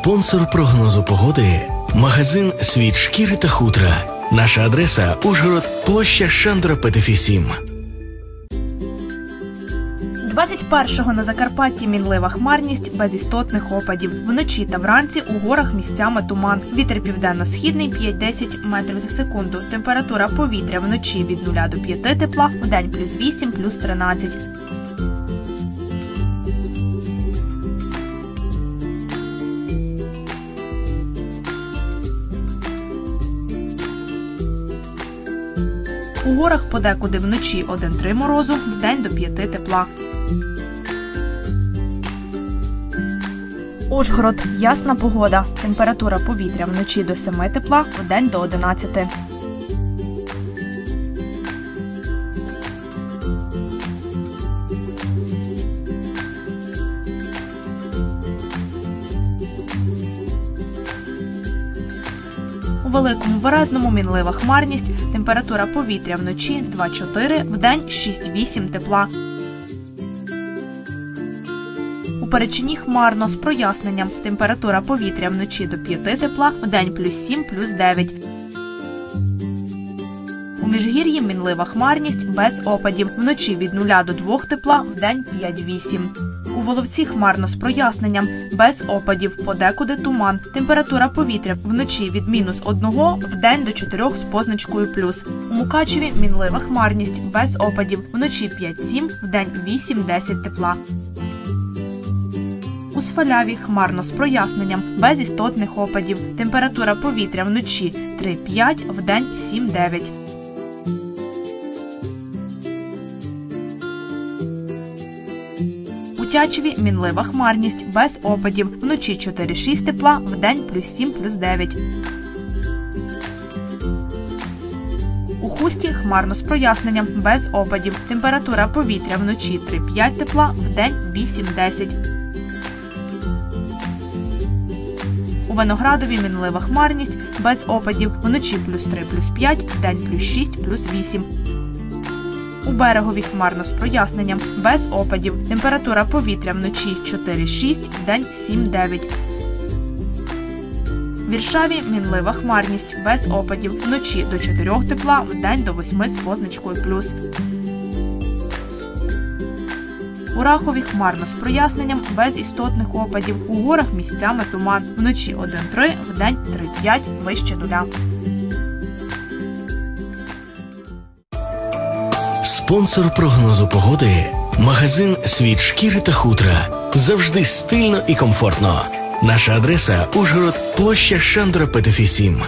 Спонсор прогнозу погоди магазин Світ шкіри та хутра. Наша адреса Ужгород, площа Шандра Петефі 7. 21-го на Закарпатті мінлива хмарність без істотних опадів. Вночі та вранці у горах місцями туман. Вітер південно-східний 5-10 метрів за секунду. Температура повітря вночі від 0 до 5 тепла, вдень плюс 8, плюс 13. У горах подекуди вночі 1-3 морозу, вдень до 5 тепла. Ужгород ясна погода. Температура повітря вночі до 7 тепла, вдень до 11. Великому виразному мінлива хмарність. Температура повітря вночі 2-4, вдень 6-8 тепла. У перечині хмарно з проясненням. Температура повітря вночі до 5 тепла, вдень плюс 7, плюс 9. У міжгір'ї мінлива хмарність без опадів. Вночі від 0 до 2 тепла, вдень 5-8. У Воловці хмарно з проясненням, без опадів, подекуди туман. Температура повітря вночі від мінус 1, вдень до 4 з позначкою плюс. У Мукачеві мінлива хмарність, без опадів. Вночі 5-7, вдень 8-10 тепла. У Сваляві хмарно з проясненням, без істотних опадів. Температура повітря вночі 3-5, вдень 7-9. У мінлива хмарність, без опадів. Вночі 4-6 тепла, вдень плюс 7, плюс 9. У Хусті хмарно з проясненням, без опадів. Температура повітря вночі 3-5 тепла, вдень 8-10. У Виноградові мінлива хмарність, без опадів. Вночі плюс 3, плюс 5, вдень плюс 6, плюс 8. У берегові хмарно з проясненням, без опадів. Температура повітря вночі 4-6, вдень 7-9. В Віршаві мінлива хмарність, без опадів. Вночі до 4 тепла, вдень до 8 з позначкою плюс. У Рахові хмарно з проясненням, без істотних опадів. У горах місцями туман. Вночі 1-3, вдень 3-5, вище нуля. Спонсор прогнозу погоди магазин Світ шкіри та хутра. Завжди стильно і комфортно. Наша адреса Ужгород, площа Шандра Петефі 7.